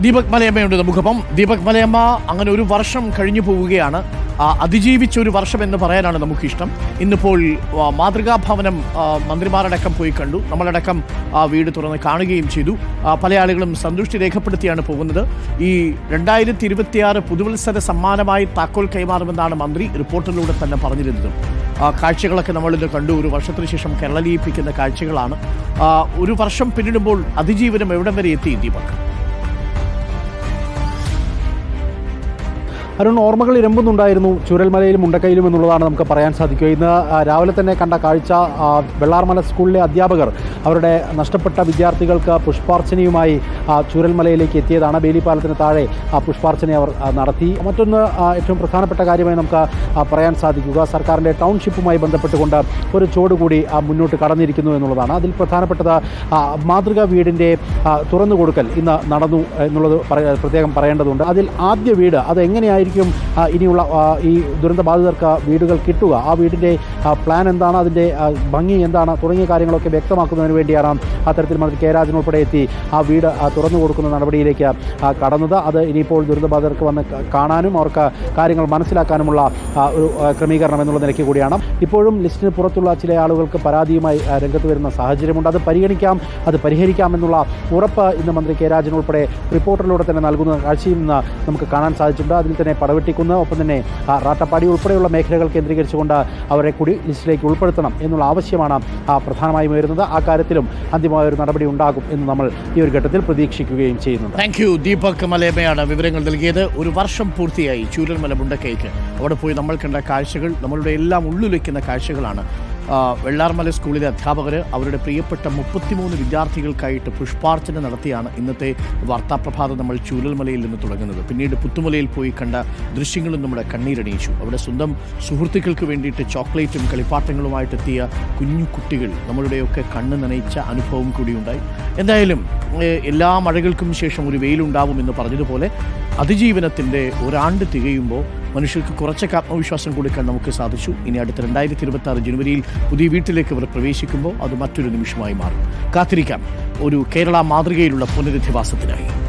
ദീപക് മലയമ്മയുണ്ട് നമുക്കൊപ്പം. ദീപക് മലയമ്മ അങ്ങനെ ഒരു വർഷം കഴിഞ്ഞു പോവുകയാണ്. അതിജീവിച്ച ഒരു വർഷം എന്ന് പറയാനാണ് നമുക്കിഷ്ടം. ഇന്നിപ്പോൾ മാതൃകാ ഭവനം മന്ത്രിമാരടക്കം പോയി കണ്ടു. നമ്മളടക്കം ആ വീട് തുറന്ന് കാണുകയും ചെയ്തു. പല ആളുകളും സന്തുഷ്ടി രേഖപ്പെടുത്തിയാണ് പോകുന്നത്. ഈ രണ്ടായിരത്തി ഇരുപത്തിയാറ് പുതുവത്സര സമ്മാനമായി താക്കോൽ കൈമാറുമെന്നാണ് മന്ത്രി റിപ്പോർട്ടിലൂടെ തന്നെ പറഞ്ഞിരുന്നത്. ആ, കാഴ്ചകളൊക്കെ നമ്മളിത് കണ്ടു. ഒരു വർഷത്തിന് ശേഷം കേരളീയിപ്പിക്കുന്ന കാഴ്ചകളാണ്. ഒരു വർഷം പിന്നിടുമ്പോൾ അതിജീവനം എവിടം വരെ എത്തി ദീപക്? അരുൺ ഓർമ്മകൾ ഇരമ്പുന്നുണ്ടായിരുന്നു. ചുരൽമലയിലും മുണ്ടക്കയിലും എന്നുള്ളതാണ് നമുക്ക് പറയാൻ സാധിക്കുക. ഇന്ന് രാവിലെ തന്നെ കണ്ട കാഴ്ച വെള്ളാർമല സ്കൂളിലെ അധ്യാപകർ അവരുടെ നഷ്ടപ്പെട്ട വിദ്യാർത്ഥികൾക്ക് പുഷ്പാർച്ചനയുമായി ചൂരൽമലയിലേക്ക് എത്തിയതാണ് ബേലിപ്പാലത്തിന് താഴെ പുഷ്പാർച്ചന അവർ നടത്തി. മറ്റൊന്ന് ഏറ്റവും പ്രധാനപ്പെട്ട കാര്യമായി നമുക്ക് പറയാൻ സാധിക്കുക. സർക്കാരിന്റെ ടൗൺഷിപ്പുമായി ബന്ധപ്പെട്ടുകൊണ്ട് ഒരു ചുവട് കൂടി ആ, മുന്നോട്ട് കടന്നിരിക്കുന്നു എന്നുള്ളതാണ്. അതിൽ പ്രധാനപ്പെട്ടത് മാതൃകാ വീടിന്റെ തുറന്നു കൊടുക്കൽ ഇന്ന് നടന്നു എന്നുള്ളത് പ്രത്യേകം പറയേണ്ടതുണ്ട്. അതിൽ ആദ്യ വീട് അത് എങ്ങനെയായിരിക്കും ഇനിയുള്ള ഈ ദുരന്ത ബാധിതർക്ക് വീടുകൾ കിട്ടുക? ആ വീടിന്റെ പ്ലാൻ എന്താണ്? അതിന്റെ ഭംഗി എന്താണ്? തുടങ്ങിയ കാര്യങ്ങളൊക്കെ വ്യക്തമാക്കുന്നതിന് വേണ്ടിയാണ് അത്തരത്തിൽ മന്ത്രി കെ രാജൻ ഉൾപ്പെടെ എത്തി ആ വീട് തുറന്നു കൊടുക്കുന്ന നടപടിയിലേക്ക് കടന്നത്. അത് ഇനിയിപ്പോൾ ദുരിതബാധിതർക്ക് വന്ന് കാണാനും അവർക്ക് കാര്യങ്ങൾ മനസ്സിലാക്കാനുമുള്ള ഒരു ക്രമീകരണം എന്നുള്ള നിലയ്ക്ക് കൂടിയാണ്. ഇപ്പോഴും ലിസ്റ്റിന് പുറത്തുള്ള ചില ആളുകൾക്ക് പരാതിയുമായി രംഗത്ത് വരുന്ന സാഹചര്യമുണ്ട്. അത് പരിഗണിക്കാം അത് പരിഹരിക്കാം എന്നുള്ള ഉറപ്പ് ഇന്ന് മന്ത്രി കെ രാജൻ ഉൾപ്പെടെ റിപ്പോർട്ടിലൂടെ തന്നെ നൽകുന്ന കാഴ്ചയും ഇന്ന് നമുക്ക് കാണാൻ സാധിച്ചിട്ടുണ്ട്. അതിൽ തന്നെ പടവെട്ടിക്കുന്ന് ഒപ്പം തന്നെ റാട്ടപ്പാടി ഉൾപ്പെടെയുള്ള മേഖലകൾ കേന്ദ്രീകരിച്ചുകൊണ്ട് അവരെ കൂടി ലിസ്റ്റിലേക്ക് ഉൾപ്പെടുത്തണം എന്നുള്ള ആവശ്യമാണ് പ്രധാനമായും വരുന്നത് ആ കാര്യത്തിലും അന്തിമമായ ഒരു നടപടി ഉണ്ടാകും എന്ന് നമ്മൾ ഈ ഒരു ഘട്ടത്തിൽ പ്രതീക്ഷിക്കുകയും ചെയ്യുന്നുണ്ട്. താങ്ക് യു ദീപക് മലേമയാണ് വിവരങ്ങൾ നൽകിയത്. ഒരു വർഷം പൂർത്തിയായി ചൂരൽമല മുണ്ടക്കൈക്ക്. അവിടെ പോയി നമ്മൾ കണ്ട കാഴ്ചകൾ നമ്മളുടെ എല്ലാം ഉള്ളിലൊയ്ക്കുന്ന കാഴ്ചകളാണ്. വെള്ളാർമല സ്കൂളിലെ അധ്യാപകർ അവരുടെ പ്രിയപ്പെട്ട മുപ്പത്തിമൂന്ന് വിദ്യാർത്ഥികൾക്കായിട്ട് പുഷ്പാർച്ചന നടത്തിയാണ് ഇന്നത്തെ വാർത്താപ്രഭാതം നമ്മൾ ചൂരൽമലയിൽ നിന്ന് തുടങ്ങുന്നത്. പിന്നീട് പുത്തുമലയിൽ പോയി കണ്ട ദൃശ്യങ്ങളും നമ്മുടെ കണ്ണീരണിയിച്ചു. അവിടെ സ്വന്തം സുഹൃത്തുക്കൾക്ക് വേണ്ടിയിട്ട് ചോക്ലേറ്റും കളിപ്പാട്ടങ്ങളുമായിട്ട് എത്തിയ കുഞ്ഞു കുട്ടികൾ നമ്മളുടെയൊക്കെ കണ്ണ് നനയിച്ച അനുഭവം കൂടിയുണ്ടായി. എന്തായാലും എല്ലാ മഴകൾക്കും ശേഷം ഒരു വെയിലുണ്ടാവും എന്ന് പറഞ്ഞതുപോലെ അതിജീവനത്തിന്റെ ഒരാണ്ട് തികയുമ്പോൾ മനുഷ്യർക്ക് കുറച്ചൊക്കെ ആത്മവിശ്വാസം കൊടുക്കാൻ നമുക്ക് സാധിച്ചു. ഇനി അടുത്ത രണ്ടായിരത്തി ഇരുപത്തി ആറ് ജനുവരിയിൽ പുതിയ വീട്ടിലേക്ക് ഇവർ പ്രവേശിക്കുമ്പോൾ അത് മറ്റൊരു നിമിഷമായി മാറും. കാത്തിരിക്കാം. ഒരു കേരള മാതൃകയിലുള്ള പുനരധിവാസത്തിനായി.